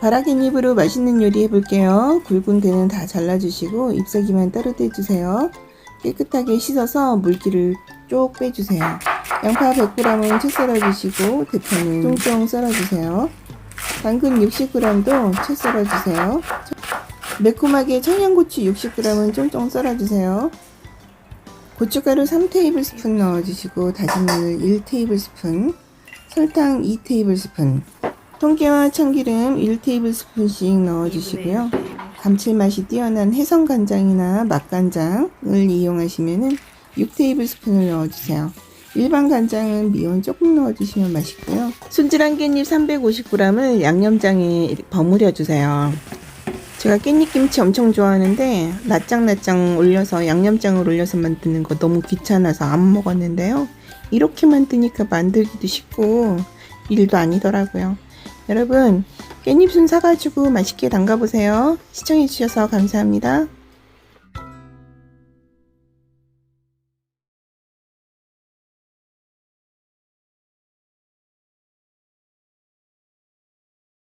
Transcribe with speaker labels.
Speaker 1: 바라기잎으로 맛있는 요리 해볼게요. 굵은 게는 다 잘라주시고 잎사귀만 따로 떼주세요. 깨끗하게 씻어서 물기를 쪽 빼주세요. 양파 100g은 채 썰어주시고 대파는 쫑쫑 썰어주세요. 당근 60g도 채 썰어주세요. 매콤하게 청양고추 60g은 쫑쫑 썰어주세요. 고춧가루 3테이블스푼 넣어주시고 다진 마늘 1테이블스푼 설탕 2테이블스푼 통깨와 참기름 1테이블스푼씩 넣어주시고요. 감칠맛이 뛰어난 해성간장이나 맛간장을 이용하시면 6테이블스푼을 넣어주세요. 일반 간장은 미원 조금 넣어주시면 맛있고요. 손질한 깻잎 350g을 양념장에 버무려 주세요. 제가 깻잎김치 엄청 좋아하는데 낱장낱장 올려서 양념장을 올려서 만드는 거 너무 귀찮아서 안 먹었는데요. 이렇게 만드니까 만들기도 쉽고 일도 아니더라고요. 여러분 깻잎순 사가지고 맛있게 담가보세요. 시청해주셔서 감사합니다.